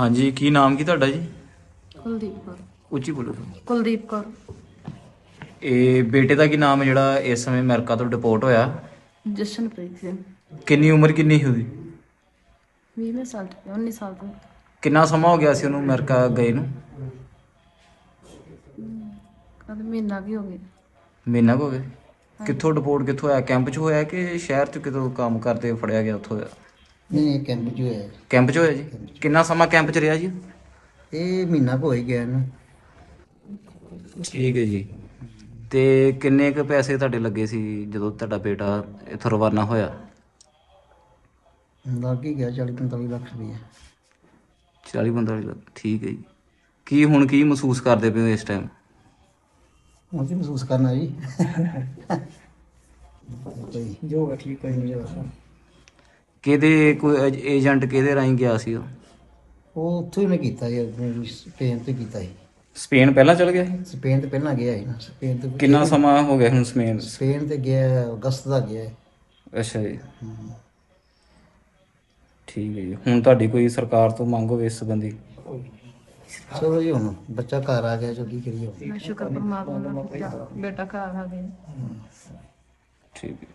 ਹਾਂਜੀ ਕੀ ਨਾਮ ਕੀ ਤੁਹਾਡਾ ਜੀ? ਕੁਲਦੀਪ ਕੌਰ। ਉੱਚੀ ਬੋਲੋ ਕੁਲਦੀਪ ਕੌਰ। ਇਹ ਬੇਟੇ ਦਾ ਕੀ ਨਾਮ ਹੈ ਜਿਹੜਾ ਇਸ ਸਮੇਂ ਅਮਰੀਕਾ ਤੋਂ ਡਿਪੋਰਟ ਹੋਇਆ? ਜਸ਼ਨਪ੍ਰੀਤ ਸਿੰਘ। ਕਿੰਨੀ ਉਮਰ ਕਿੰਨੀ ਸੀ ਉਹਦੀ? 20 ਸਾਲ ਤੋਂ 19 ਸਾਲ ਤੋਂ। ਕਿੰਨਾ ਸਮਾਂ ਹੋ ਗਿਆ ਸੀ ਉਹਨੂੰ ਅਮਰੀਕਾ ਗਏ ਨੂੰ? ਕਦ ਮਹੀਨਾ ਵੀ ਹੋ ਗਿਆ। ਮਹੀਨਾ ਕੁ ਹੋ ਗਿਆ। ਕਿੱਥੋਂ ਡਿਪੋਰਟ ਕਿੱਥੋਂ ਹੋਇਆ ਕੈਂਪ 'ਚ ਹੋਇਆ ਕਿ ਸ਼ਹਿਰ 'ਚ ਕਿਤੋਂ ਕੰਮ ਕਰਦੇ ਫੜਿਆ ਗਿਆ ਉੱਥੋਂ ਹੋਇਆ ਨਹੀਂ ਇਹ ਕੈਂਪ ਜੋ ਹੈ ਕੈਂਪ 'ਚ ਹੋਇਆ ਜੀ? ਕਿੰਨਾ ਸਮਾਂ ਕੈਂਪ 'ਚ ਰਿਹਾ ਜੀ? ਇਹ ਮਹੀਨਾ ਕੁ ਹੋ ਹੀ ਗਿਆ ਇਹਨੂੰ। ਠੀਕ ਹੈ ਜੀ। ਤੇ ਕਿੰਨੇ ਕੁ ਪੈਸੇ ਤੁਹਾਡੇ ਲੱਗੇ ਸੀ ਜਦੋਂ ਤੁਹਾਡਾ ਬੇਟਾ ਇੱਥੋਂ ਰਵਾਨਾ ਹੋਇਆ? ਲੱਗ ਹੀ ਗਿਆ 40 45 ਲੱਖ ਰੁਪਏ 40 45 ਲੱਖ ਠੀਕ ਹੈ ਜੀ। ਕੀ ਹੁਣ ਕੀ ਮਹਿਸੂਸ ਕਰਦੇ ਪਏ ਹੋ ਇਸ ਟਾਈਮ ਹੁਣ ਕੀ ਮਹਿਸੂਸ ਕਰਨਾ ਜੀ? ਕੋਈ ਜੋ ਹੈ ਠੀਕ ਕੋਈ ਨਹੀਂ ਬਸ। ਕਿਹਦੇ ਕੋਈ ਏਜੰਟ ਕਿਹਦੇ ਰਾਹੀਂ ਗਿਆ ਸੀ ਉਹ? ਉਹ ਉੱਥੋਂ ਹੀ ਨੇ ਕੀਤਾ ਜੀ ਆਪਣੇ ਸਪੇਨ ਤੋਂ ਹੀ ਕੀਤਾ ਸੀ ਸਪੇਨ ਪਹਿਲਾਂ ਚਲ ਗਿਆ ਸੀ? ਸਪੇਨ ਤੇ ਪਹਿਲਾਂ ਗਿਆ ਸੀ ਨਾ ਸਪੇਨ ਤੋਂ ਕਿੰਨਾ ਸਮਾਂ ਹੋ ਗਿਆ ਹੁਣ ਸਪੇਨ? ਸਪੇਨ ਤੇ ਗਿਆ ਅਗਸਤ ਦਾ ਗਿਆ। ਅੱਛਾ ਜੀ। ਠੀਕ ਹੈ ਜੀ। ਹੁਣ ਤੁਹਾਡੀ ਕੋਈ ਸਰਕਾਰ ਤੋਂ ਮੰਗ ਹੋਵੇ ਇਸ ਸੰਬੰਧੀ? ਚਲੋ ਜੀ ਹੁਣ ਬੱਚਾ ਘਰ ਆ ਗਿਆ ਜੋ ਕੀ ਕਰੀਏ ਮੈਂ ਸ਼ੁਕਰ ਪਰਮਾਤਮਾ ਦਾ। ਬੇਟਾ ਘਰ ਆ ਗਿਆ। ਠੀਕ ਹੈ।